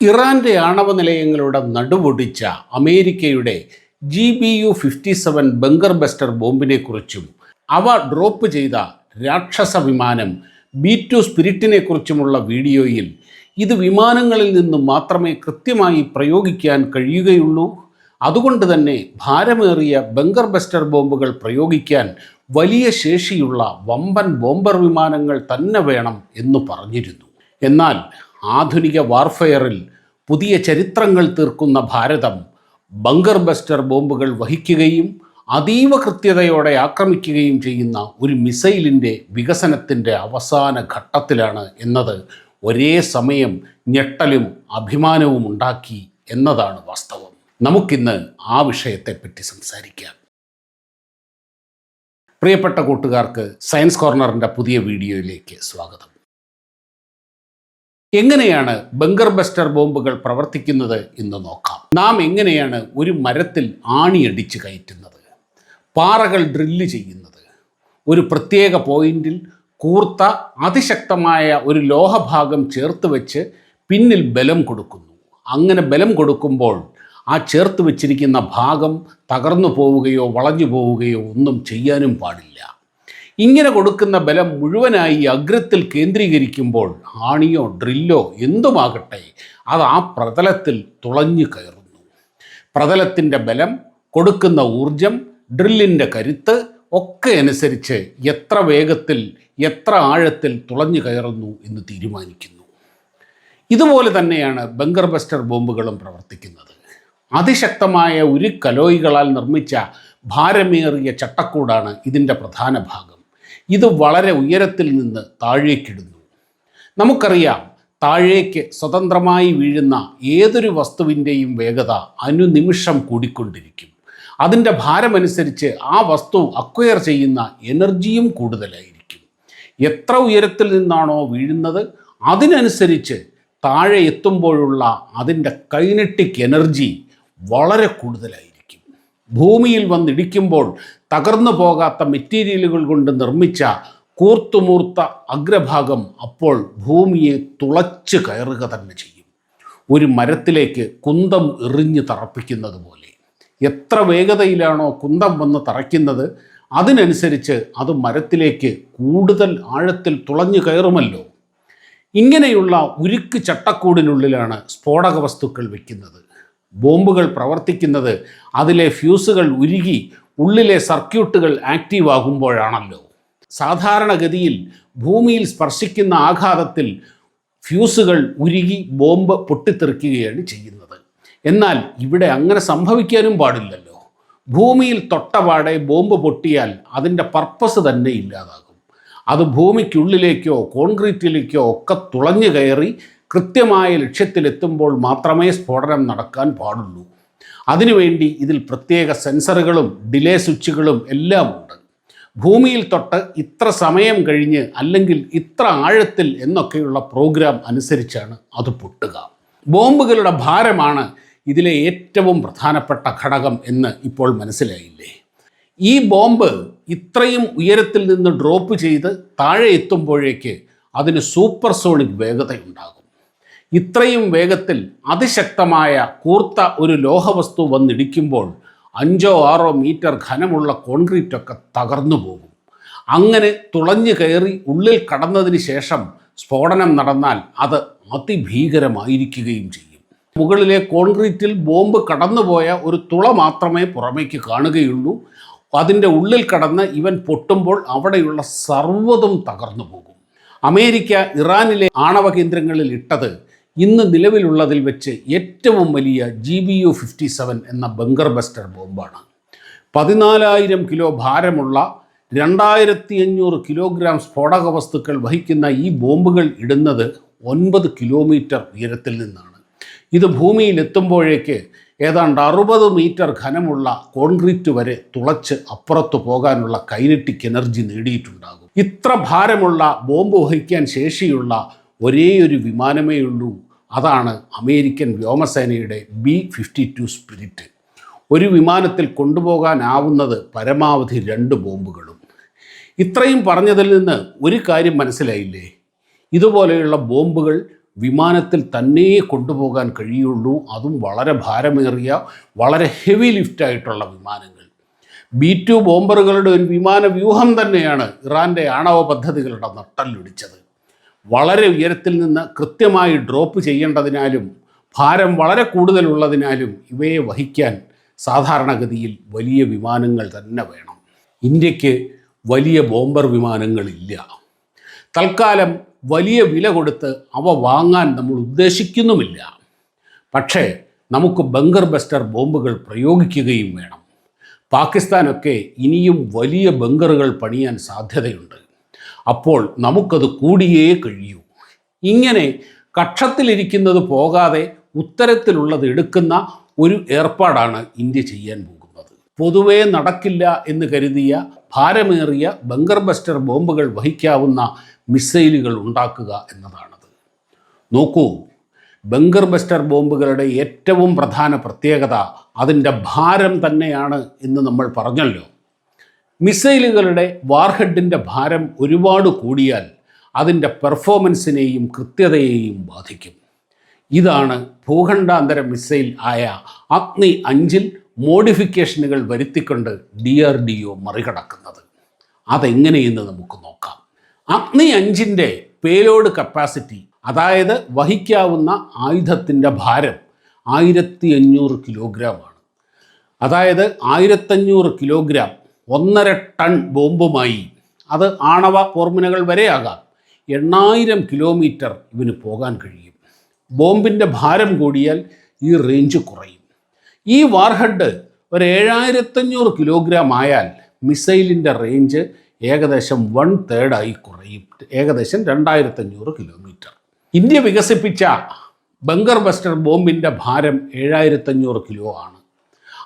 ഇറാന്റെ ആണവ നിലയങ്ങളുടെ നടുവൊടിച്ച അമേരിക്കയുടെ G B U fifty seven bunker buster ബോംബിനെക്കുറിച്ചും അവ ഡ്രോപ്പ് ചെയ്ത രാക്ഷസ വിമാനം ബി ടു സ്പിരിറ്റിനെ കുറിച്ചുമുള്ള വീഡിയോയിൽ ഇത് വിമാനങ്ങളിൽ നിന്നും മാത്രമേ കൃത്യമായി പ്രയോഗിക്കാൻ കഴിയുകയുള്ളൂ. അതുകൊണ്ട് തന്നെ ഭാരമേറിയ ബങ്കർ ബസ്റ്റർ ബോംബുകൾ പ്രയോഗിക്കാൻ വലിയ ശേഷിയുള്ള വമ്പൻ ബോംബർ വിമാനങ്ങൾ തന്നെ വേണം എന്ന് പറഞ്ഞിരുന്നു. എന്നാൽ ആധുനിക വാർഫെയറിൽ പുതിയ ചരിത്രങ്ങൾ തീർക്കുന്ന ഭാരതം ബങ്കർ ബസ്റ്റർ ബോംബുകൾ വഹിക്കുകയും അതീവ കൃത്യതയോടെ ആക്രമിക്കുകയും ചെയ്യുന്ന ഒരു മിസൈലിന്റെ വികസനത്തിന്റെ അവസാന ഘട്ടത്തിലാണ് എന്നത് ഒരേ സമയം ഞെട്ടലും അഭിമാനവും ഉണ്ടാക്കി എന്നതാണ് വാസ്തവം. നമുക്കിന്ന് ആ വിഷയത്തെപ്പറ്റി സംസാരിക്കാം. പ്രിയപ്പെട്ട കൂട്ടുകാർക്ക് സയൻസ് കോർണറിന്റെ പുതിയ വീഡിയോയിലേക്ക് സ്വാഗതം. എങ്ങനെയാണ് ബങ്കർ ബസ്റ്റർ ബോംബുകൾ പ്രവർത്തിക്കുന്നത് എന്ന് നോക്കാം. നാം എങ്ങനെയാണ് ഒരു മരത്തിൽ ആണിയടിച്ച് കയറ്റുന്നത്? പാറകൾ ഡ്രില്ല് ചെയ്യുന്നത്? ഒരു പ്രത്യേക പോയിന്റിൽ കൂർത്ത അതിശക്തമായ ഒരു ലോഹഭാഗം ചേർത്ത് വെച്ച് പിന്നിൽ ബലം കൊടുക്കുന്നു. അങ്ങനെ ബലം കൊടുക്കുമ്പോൾ ആ ചേർത്ത് വെച്ചിരിക്കുന്ന ഭാഗം തകർന്നു പോവുകയോ വളഞ്ഞു പോവുകയോ ഒന്നും ചെയ്യാനും പാടില്ല. ഇങ്ങനെ കൊടുക്കുന്ന ബലം മുഴുവനായി അഗ്രത്തിൽ കേന്ദ്രീകരിക്കുമ്പോൾ ആണിയോ ഡ്രില്ലോ എന്തുമാകട്ടെ അത് ആ പ്രതലത്തിൽ തുളഞ്ഞു കയറുന്നു. പ്രതലത്തിന്റെ ബലം കൊടുക്കുന്ന ഊർജം ഡ്രില്ലിന്റെ കരുത്ത് ഒക്കെ അനുസരിച്ച് എത്ര വേഗത്തിൽ എത്ര ആഴത്തിൽ തുളഞ്ഞു കയറുന്നു എന്ന് തീരുമാനിക്കുന്നു. ഇതുപോലെ തന്നെയാണ് ബങ്കർ ബസ്റ്റർ ബോംബുകളും പ്രവർത്തിക്കുന്നത്. അതിശക്തമായ ഒരു കലോയികളാൽ നിർമ്മിച്ച ഭാരമേറിയ ചട്ടക്കൂടാണ് ഇതിന്റെ പ്രധാന ഭാഗം. ഇത് വളരെ ഉയരത്തിൽ നിന്ന് താഴേക്കിടുന്നു. നമുക്കറിയാം താഴേക്ക് സ്വതന്ത്രമായി വീഴുന്ന ഏതൊരു വസ്തുവിന്റെയും വേഗത അനുനിമിഷം കൂടിക്കൊണ്ടിരിക്കും. അതിന്റെ ഭാരമനുസരിച്ച് ആ വസ്തു അക്വയർ ചെയ്യുന്ന എനർജിയും കൂടുതലായിരിക്കും. എത്ര ഉയരത്തിൽ നിന്നാണോ വീഴുന്നത് അതിനനുസരിച്ച് താഴെ എത്തുമ്പോഴുള്ള അതിന്റെ കൈനറ്റിക് എനർജി വളരെ കൂടുതലായിരിക്കും. ഭൂമിയിൽ വന്നിടിക്കുമ്പോൾ തകർന്നു പോകാത്ത മെറ്റീരിയലുകൾ കൊണ്ട് നിർമ്മിച്ച കൂർത്തുമൂർത്ത അഗ്രഭാഗം അപ്പോൾ ഭൂമിയെ തുളച്ച് കയറുക തന്നെ ചെയ്യും. ഒരു മരത്തിലേക്ക് കുന്തം എറിഞ്ഞ് തറപ്പിക്കുന്നത് പോലെ. എത്ര വേഗതയിലാണോ കുന്തം വന്ന് തറയ്ക്കുന്നത് അതിനനുസരിച്ച് അത് മരത്തിലേക്ക് കൂടുതൽ ആഴത്തിൽ തുളഞ്ഞു കയറുമല്ലോ. ഇങ്ങനെയുള്ള ഉരുക്ക് ചട്ടക്കൂടിനുള്ളിലാണ് സ്ഫോടക വസ്തുക്കൾ വയ്ക്കുന്നത് ബോംബുകൾ പ്രവർത്തിക്കുന്നത്. അതിലെ ഫ്യൂസുകൾ ഉരുകി ഉള്ളിലെ സർക്യൂട്ടുകൾ ആക്റ്റീവ് ആകുമ്പോഴാണല്ലോ. സാധാരണഗതിയിൽ ഭൂമിയിൽ സ്പർശിക്കുന്ന ആഘാതത്തിൽ ഫ്യൂസുകൾ ഉരുകി ബോംബ് പൊട്ടിത്തെറിക്കുകയാണ് ചെയ്യുന്നത്. എന്നാൽ ഇവിടെ അങ്ങനെ സംഭവിക്കാനും പാടില്ലല്ലോ. ഭൂമിയിൽ തൊട്ടപാടെ ബോംബ് പൊട്ടിയാൽ അതിന്റെ പർപ്പസ് തന്നെ ഇല്ലാതാകും. അത് ഭൂമിക്കുള്ളിലേക്കോ കോൺക്രീറ്റിലേക്കോ ഒക്കെ തുളഞ്ഞു കയറി കൃത്യമായ ലക്ഷ്യത്തിലെത്തുമ്പോൾ മാത്രമേ സ്ഫോടനം നടക്കാൻ പാടുള്ളൂ. അതിനുവേണ്ടി ഇതിൽ പ്രത്യേക സെൻസറുകളും ഡിലേ സ്വിച്ചുകളും എല്ലാം ഉണ്ട്. ഭൂമിയിൽ തൊട്ട് ഇത്ര സമയം കഴിഞ്ഞ് അല്ലെങ്കിൽ ഇത്ര ആഴത്തിൽ എന്നൊക്കെയുള്ള പ്രോഗ്രാം അനുസരിച്ചാണ് അത് പൊട്ടുക. ബോംബുകളുടെ ഭാരമാണ് ഇതിലെ ഏറ്റവും പ്രധാനപ്പെട്ട ഘടകം എന്ന് ഇപ്പോൾ മനസ്സിലായില്ലേ? ഈ ബോംബ് ഇത്രയും ഉയരത്തിൽ നിന്ന് ഡ്രോപ്പ് ചെയ്ത് താഴെ എത്തുമ്പോഴേക്ക് അതിന് സൂപ്പർസോണിക് വേഗതയുണ്ടാകും. ഇത്രയും വേഗത്തിൽ അതിശക്തമായ കൂർത്ത ഒരു ലോഹവസ്തു വന്നിടിക്കുമ്പോൾ അഞ്ചോ ആറോ മീറ്റർ ഘനമുള്ള കോൺക്രീറ്റൊക്കെ തകർന്നു പോകും. അങ്ങനെ തുളഞ്ഞു കയറി ഉള്ളിൽ കടന്നതിന് ശേഷം സ്ഫോടനം നടന്നാൽ അത് അതിഭീകരമായിരിക്കുകയും ചെയ്യും. മുകളിലെ കോൺക്രീറ്റിൽ ബോംബ് കടന്നുപോയ ഒരു തുള മാത്രമേ പുറമേക്ക് കാണുകയുള്ളൂ. അതിന്റെ ഉള്ളിൽ കടന്ന് ഇവൻ പൊട്ടുമ്പോൾ അവിടെയുള്ള സർവതും തകർന്നു പോകും. അമേരിക്ക ഇറാനിലെ ആണവ കേന്ദ്രങ്ങളിൽ ഇട്ടത് ഇന്ന് നിലവിലുള്ളതിൽ വെച്ച് ഏറ്റവും വലിയ G B U fifty seven എന്ന ബങ്കർ ബസ്റ്റർ ബോംബാണ്. പതിനാലായിരം കിലോ ഭാരമുള്ള രണ്ടായിരത്തി അഞ്ഞൂറ് കിലോഗ്രാം സ്ഫോടക വസ്തുക്കൾ വഹിക്കുന്ന ഈ ബോംബുകൾ ഇടുന്നത് ഒൻപത് കിലോമീറ്റർ ഉയരത്തിൽ നിന്നാണ്. ഇത് ഭൂമിയിൽ എത്തുമ്പോഴേക്ക് ഏതാണ്ട് അറുപത് മീറ്റർ ഘനമുള്ള കോൺക്രീറ്റ് വരെ തുളച്ച് അപ്പുറത്ത് പോകാനുള്ള കൈനറ്റിക് എനർജി നേടിയിട്ടുണ്ടാകും. ഇത്ര ഭാരമുള്ള ബോംബ് വഹിക്കാൻ ശേഷിയുള്ള ഒരേയൊരു ഒരു വിമാനമേ ഉള്ളൂ അതാണ് അമേരിക്കൻ വ്യോമസേനയുടെ ബി ഫിഫ്റ്റി ടു സ്പിരിറ്റ്. ഒരു വിമാനത്തിൽ കൊണ്ടുപോകാനാവുന്നത് പരമാവധി രണ്ട് ബോംബുകളും. ഇത്രയും പറഞ്ഞതിൽ നിന്ന് ഒരു കാര്യം മനസ്സിലായില്ലേ? ഇതുപോലെയുള്ള ബോംബുകൾ വിമാനത്തിൽ തന്നെ കൊണ്ടുപോകാൻ കഴിയുള്ളൂ. അതും വളരെ ഭാരമേറിയ വളരെ ഹെവി ലിഫ്റ്റായിട്ടുള്ള വിമാനങ്ങൾ. ബി ടു ബോംബറുകളുടെ ഒരു വിമാന വ്യൂഹം തന്നെയാണ് ഇറാന്റെ ആണവ പദ്ധതികളുടെ നട്ടല്ലൊടിച്ചത് വളരെ ഉയരത്തിൽ നിന്ന് കൃത്യമായി ഡ്രോപ്പ് ചെയ്യേണ്ടതിനാലും ഭാരം വളരെ കൂടുതലുള്ളതിനാലും ഇവയെ വഹിക്കാൻ സാധാരണഗതിയിൽ വലിയ വിമാനങ്ങൾ തന്നെ വേണം. ഇന്ത്യയ്ക്ക് വലിയ ബോംബർ വിമാനങ്ങളില്ല. തൽക്കാലം വലിയ വില കൊടുത്ത് അവ വാങ്ങാൻ നമ്മൾ ഉദ്ദേശിക്കുന്നുമില്ല. പക്ഷേ നമുക്ക് ബങ്കർ ബസ്റ്റർ ബോംബുകൾ പ്രയോഗിക്കുകയും വേണം. പാകിസ്ഥാനൊക്കെ ഇനിയും വലിയ ബങ്കറുകൾ പണിയാൻ സാധ്യതയുണ്ട്. അപ്പോൾ നമുക്കത് കൂടിയേ കഴിയൂ. ഇങ്ങനെ കക്ഷത്തിലിരിക്കുന്നത് പോകാതെ ഉത്തരത്തിലുള്ളത് എടുക്കുന്ന ഒരു ഏർപ്പാടാണ് ഇന്ത്യ ചെയ്യാൻ പോകുന്നത്. പൊതുവേ നടക്കില്ല എന്ന് കരുതിയ ഭാരമേറിയ ബങ്കർ ബസ്റ്റർ ബോംബുകൾ വഹിക്കാവുന്ന മിസൈലുകൾ ഉണ്ടാക്കുക എന്നതാണത്. നോക്കൂ ബങ്കർ ബസ്റ്റർ ബോംബുകളുടെ ഏറ്റവും പ്രധാന പ്രത്യേകത അതിന്റെ ഭാരം തന്നെയാണ് എന്ന് നമ്മൾ പറഞ്ഞല്ലോ. മിസൈലുകളുടെ വാർഹെഡിന്റെ ഭാരം ഒരുപാട് കൂടിയാൽ അതിന്റെ പെർഫോമൻസിനെയും കൃത്യതയെയും ബാധിക്കും. ഇതാണ് ഭൂഖണ്ഡാന്തര മിസൈൽ ആയ അഗ്നി അഞ്ചിൽ മോഡിഫിക്കേഷനുകൾ വരുത്തിക്കൊണ്ട് ഡി ആർ ഡി ഒ മറികടക്കുന്നത്. അതെങ്ങനെയെന്ന് നമുക്ക് നോക്കാം. അഗ്നി അഞ്ചിന്റെ പേലോഡ് കപ്പാസിറ്റി അതായത് വഹിക്കാവുന്ന ആയുധത്തിന്റെ ഭാരം ആയിരത്തി അഞ്ഞൂറ് കിലോഗ്രാമാണ് അതായത് ആയിരത്തഞ്ഞൂറ് കിലോഗ്രാം ഒന്നര ടൺ ബോംബുമായി. അത് ആണവ ഫോർമുലകൾ വരെയാകാം. എണ്ണായിരം കിലോമീറ്റർ ഇവന് പോകാൻ കഴിയും. ബോംബിന്റെ ഭാരം കൂടിയാൽ ഈ റേഞ്ച് കുറയും. ഈ വാർഹെഡ് ഒരു ഏഴായിരത്തഞ്ഞൂറ് കിലോഗ്രാം ആയാൽ മിസൈലിന്റെ റേഞ്ച് ഏകദേശം വൺ തേർഡായി കുറയും. ഏകദേശം രണ്ടായിരത്തഞ്ഞൂറ് കിലോമീറ്റർ ഇന്ത്യ വികസിപ്പിച്ച ബങ്കർ ബസ്റ്റർ ബോംബിന്റെ ഭാരം ഏഴായിരത്തഞ്ഞൂറ് കിലോ ആണ്.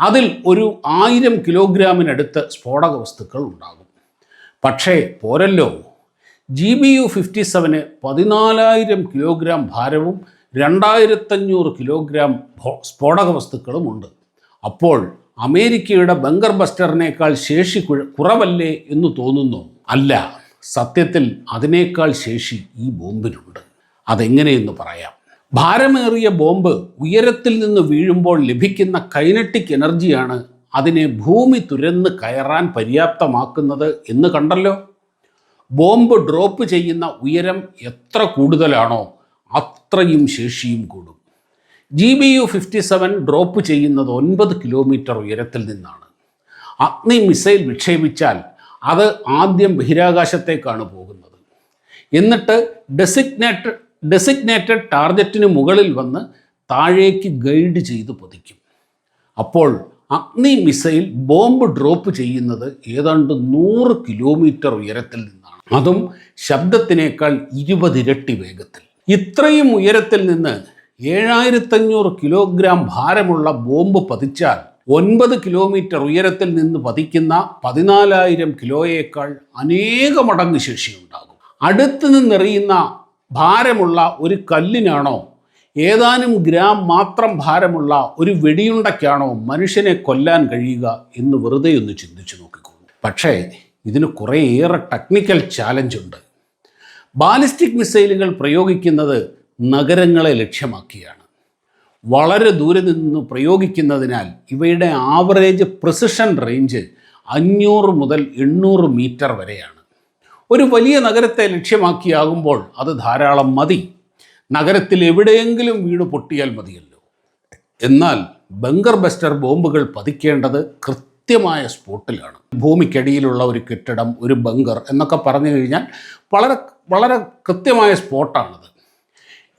അതിൽ ഒരു ആയിരം കിലോഗ്രാമിനടുത്ത് സ്ഫോടക വസ്തുക്കൾ ഉണ്ടാകും. പക്ഷേ പോരല്ലോ G B U fifty seven പതിനാലായിരം കിലോഗ്രാം ഭാരവും രണ്ടായിരത്തഞ്ഞൂറ് കിലോഗ്രാം സ്ഫോടക വസ്തുക്കളും ഉണ്ട്. അപ്പോൾ അമേരിക്കയുടെ ബങ്കർ ബസ്റ്ററിനേക്കാൾ ശേഷി കുറവല്ലേ എന്ന് തോന്നുന്നു. അല്ല സത്യത്തിൽ അതിനേക്കാൾ ശേഷി ഈ ബോംബിനുണ്ട്. അതെങ്ങനെയെന്ന് പറയാം? ഭാരമേറിയ ബോംബ് ഉയരത്തിൽ നിന്ന് വീഴുമ്പോൾ ലഭിക്കുന്ന കൈനറ്റിക് എനർജിയാണ് അതിനെ ഭൂമി തുരന്ന് കയറാൻ പര്യാപ്തമാക്കുന്നത് എന്ന് കണ്ടല്ലോ. ബോംബ് ഡ്രോപ്പ് ചെയ്യുന്ന ഉയരം എത്ര കൂടുതലാണോ അത്രയും ശേഷിയും കൂടും. G B U fifty seven drop ചെയ്യുന്നത് ഒൻപത് കിലോമീറ്റർ ഉയരത്തിൽ നിന്നാണ്. അഗ്നി മിസൈൽ വിക്ഷേപിച്ചാൽ അത് ആദ്യം ബഹിരാകാശത്തേക്കാണ് പോകുന്നത്. എന്നിട്ട് ഡെസിഗ്നേറ്റഡ് ഡെസിഗ്നേറ്റഡ് ടാർഗറ്റിന് മുകളിൽ വന്ന് താഴേക്ക് ഗൈഡ് ചെയ്ത് പതിക്കും. അപ്പോൾ അഗ്നി മിസൈൽ ബോംബ് ഡ്രോപ്പ് ചെയ്യുന്നത് ഏതാണ്ട് നൂറ് കിലോമീറ്റർ ഉയരത്തിൽ നിന്നാണ്. അതും ശബ്ദത്തിനേക്കാൾ ഇരുപതിരട്ടി വേഗത്തിൽ. ഇത്രയും ഉയരത്തിൽ നിന്ന് ഏഴായിരത്തഞ്ഞൂറ് കിലോഗ്രാം ഭാരമുള്ള ബോംബ് പതിച്ചാൽ ഒൻപത് കിലോമീറ്റർ ഉയരത്തിൽ നിന്ന് പതിക്കുന്ന പതിനാലായിരം കിലോയേക്കാൾ അനേക മടങ്ങ് ശേഷിയുണ്ടാകും. അടുത്ത് നിന്നെറിയുന്ന ഭാരമുള്ള ഒരു കല്ലിനാണോ? ഏതാനും ഗ്രാം മാത്രം ഭാരമുള്ള ഒരു വെടിയുണ്ടയ്ക്കാണോ മനുഷ്യനെ കൊല്ലാൻ കഴിയുക എന്ന് വെറുതെ ഒന്ന് ചിന്തിച്ചു നോക്കിക്കോളൂ. പക്ഷേ ഇതിന് കുറേയേറെ ടെക്നിക്കൽ ചാലഞ്ച് ഉണ്ട്. ബാലിസ്റ്റിക് മിസൈലുകൾ പ്രയോഗിക്കുന്നത് നഗരങ്ങളെ ലക്ഷ്യമാക്കിയാണ്. വളരെ ദൂരെ നിന്ന് പ്രയോഗിക്കുന്നതിനാൽ ഇവയുടെ ആവറേജ് പ്രിസിഷൻ റേഞ്ച് അഞ്ഞൂറ് മുതൽ എണ്ണൂറ് മീറ്റർ വരെയാണ്. ഒരു വലിയ നഗരത്തെ ലക്ഷ്യമാക്കിയാകുമ്പോൾ അത് ധാരാളം മതി. നഗരത്തിൽ എവിടെയെങ്കിലും വീട് പൊട്ടിയാൽ മതിയല്ലോ. എന്നാൽ ബങ്കർ ബസ്റ്റർ ബോംബുകൾ പതിക്കേണ്ടത് കൃത്യമായ സ്പോട്ടിലാണ്. ഭൂമിക്കടിയിലുള്ള ഒരു കെട്ടിടം ഒരു ബങ്കർ എന്നൊക്കെ പറഞ്ഞു കഴിഞ്ഞാൽ വളരെ വളരെ കൃത്യമായ സ്പോട്ടാണത്.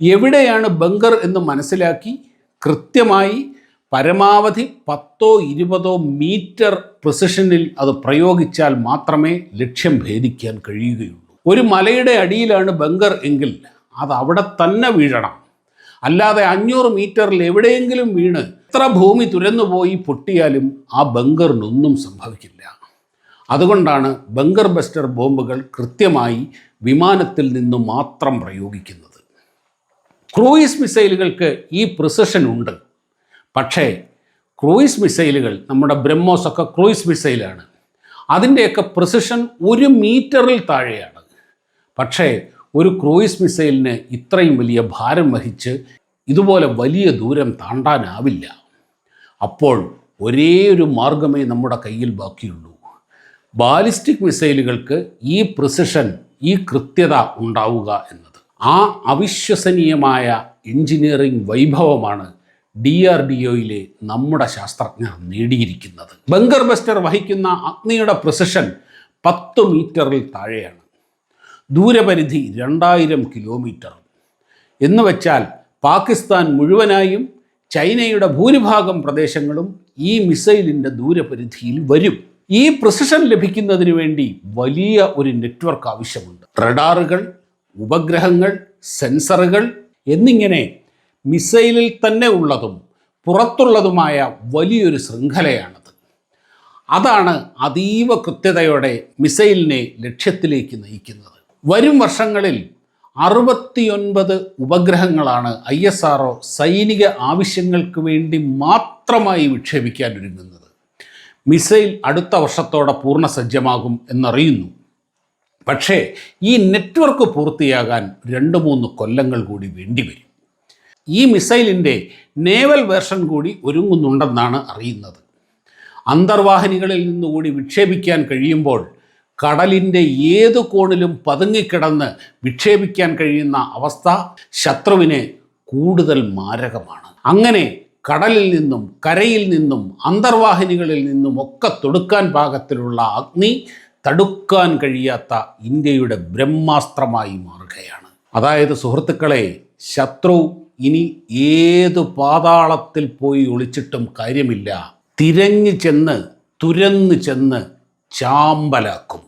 എവിടെയാണ് ബങ്കർ എന്ന് മനസ്സിലാക്കി കൃത്യമായി പരമാവധി പത്തോ ഇരുപതോ മീറ്റർ പ്രിസിഷനിൽ അത് പ്രയോഗിച്ചാൽ മാത്രമേ ലക്ഷ്യം ഭേദിക്കാൻ കഴിയുകയുള്ളൂ. ഒരു മലയുടെ അടിയിലാണ് ബങ്കർ എങ്കിൽ അത് അവിടെ തന്നെ വീഴണം. അല്ലാതെ അഞ്ഞൂറ് മീറ്ററിൽ എവിടെയെങ്കിലും വീണ് എത്ര ഭൂമി തുരന്നുപോയി പൊട്ടിയാലും ആ ബങ്കറിനൊന്നും സംഭവിക്കില്ല. അതുകൊണ്ടാണ് ബങ്കർ ബസ്റ്റർ ബോംബുകൾ കൃത്യമായി വിമാനത്തിൽ നിന്ന് മാത്രം പ്രയോഗിക്കുന്നത്. ക്രൂയിസ് മിസൈലുകൾക്ക് ഈ പ്രിസിഷൻ ഉണ്ട്. പക്ഷേ ക്രൂയിസ് മിസൈലുകൾ നമ്മുടെ ബ്രഹ്മോസ് ഒക്കെ ക്രൂയിസ് മിസൈലാണ്. അതിന്റെയൊക്കെ പ്രിസിഷൻ ഒരു മീറ്ററിൽ താഴെയാണ്. പക്ഷേ ഒരു ക്രൂയിസ് മിസൈലിന് ഇത്രയും വലിയ ഭാരം വഹിച്ച് ഇതുപോലെ വലിയ ദൂരം താണ്ടാനാവില്ല. അപ്പോൾ ഒരേ ഒരു മാർഗമേ നമ്മുടെ കയ്യിൽ ബാക്കിയുള്ളൂ. ബാലിസ്റ്റിക് മിസൈലുകൾക്ക് ഈ പ്രിസിഷൻ ഈ കൃത്യത ഉണ്ടാവുക എന്നത്. ആ അവിശ്വസനീയമായ എഞ്ചിനീയറിംഗ് വൈഭവമാണ് ഡി ആർ ഡി ഒയിലെ നമ്മുടെ ശാസ്ത്രജ്ഞർ നേടിയിരിക്കുന്നത്. ബങ്കർ ബസ്റ്റർ വഹിക്കുന്ന അഗ്നിയുടെ പ്രിസിഷൻ പത്ത് മീറ്ററിൽ താഴെയാണ്. ദൂരപരിധി രണ്ടായിരം കിലോമീറ്റർ എന്ന് വെച്ചാൽ പാകിസ്ഥാൻ മുഴുവനായും ചൈനയുടെ ഭൂരിഭാഗം പ്രദേശങ്ങളും ഈ മിസൈലിന്റെ ദൂരപരിധിയിൽ വരും. ഈ പ്രിസിഷൻ ലഭിക്കുന്നതിന് വേണ്ടി വലിയ ഒരു നെറ്റ്വർക്ക് ആവശ്യമുണ്ട്. റഡാറുകൾ ഉപഗ്രഹങ്ങൾ സെൻസറുകൾ എന്നിങ്ങനെ മിസൈലിൽ തന്നെ ഉള്ളതും പുറത്തുള്ളതുമായ വലിയൊരു ശൃംഖലയാണത്. അതാണ് അതീവ കൃത്യതയോടെ മിസൈലിനെ ലക്ഷ്യത്തിലേക്ക് നയിക്കുന്നത്. വരും വർഷങ്ങളിൽ അറുപത്തിയൊൻപത് ഉപഗ്രഹങ്ങളാണ് ഐ എസ് ആർ സൈനിക ആവശ്യങ്ങൾക്ക് വേണ്ടി മാത്രമായി വിക്ഷേപിക്കാൻ ഒരുങ്ങുന്നത്. മിസൈൽ അടുത്ത വർഷത്തോടെ പൂർണ സജ്ജമാകും എന്നറിയുന്നു. പക്ഷേ ഈ നെറ്റ്വർക്ക് പൂർത്തിയാകാൻ രണ്ട് മൂന്ന് കൊല്ലങ്ങൾ കൂടി വേണ്ടിവരും. ഈ മിസൈലിന്റെ നേവൽ വേർഷൻ കൂടി ഒരുങ്ങുന്നുണ്ടെന്നാണ് അറിയുന്നത്. അന്തർവാഹിനികളിൽ നിന്നുകൂടി വിക്ഷേപിക്കാൻ കഴിയുമ്പോൾ കടലിന്റെ ഏതു കോണിലും പതുങ്ങിക്കിടന്ന് വിക്ഷേപിക്കാൻ കഴിയുന്ന അവസ്ഥ ശത്രുവിന് കൂടുതൽ മാരകമാണ്. അങ്ങനെ കടലിൽ നിന്നും കരയിൽ നിന്നും അന്തർവാഹിനികളിൽ നിന്നും ഒക്കെ തൊടുക്കാൻ പാകത്തിലുള്ള അഗ്നി തടുക്കാൻ കഴിയാത്ത ഇന്ത്യയുടെ ബ്രഹ്മാസ്ത്രമായി മാറുകയാണ്. അതായത് സുഹൃത്തുക്കളെ ശത്രു ഇനി ഏത് പാതാളത്തിൽ പോയി ഒളിച്ചിട്ടും കാര്യമില്ല. തിരഞ്ഞു ചെന്ന് തുരന്നു ചെന്ന് ചാമ്പലാക്കും.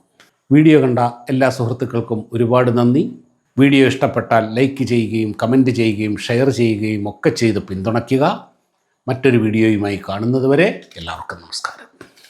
വീഡിയോ കണ്ട എല്ലാ സുഹൃത്തുക്കൾക്കും ഒരുപാട് നന്ദി. വീഡിയോ ഇഷ്ടപ്പെട്ടാൽ ലൈക്ക് ചെയ്യുകയും കമന്റ് ചെയ്യുകയും ഷെയർ ചെയ്യുകയും ഒക്കെ ചെയ്ത് പിന്തുണയ്ക്കുക. മറ്റൊരു വീഡിയോയുമായി കാണുന്നതുവരെ എല്ലാവർക്കും നമസ്കാരം.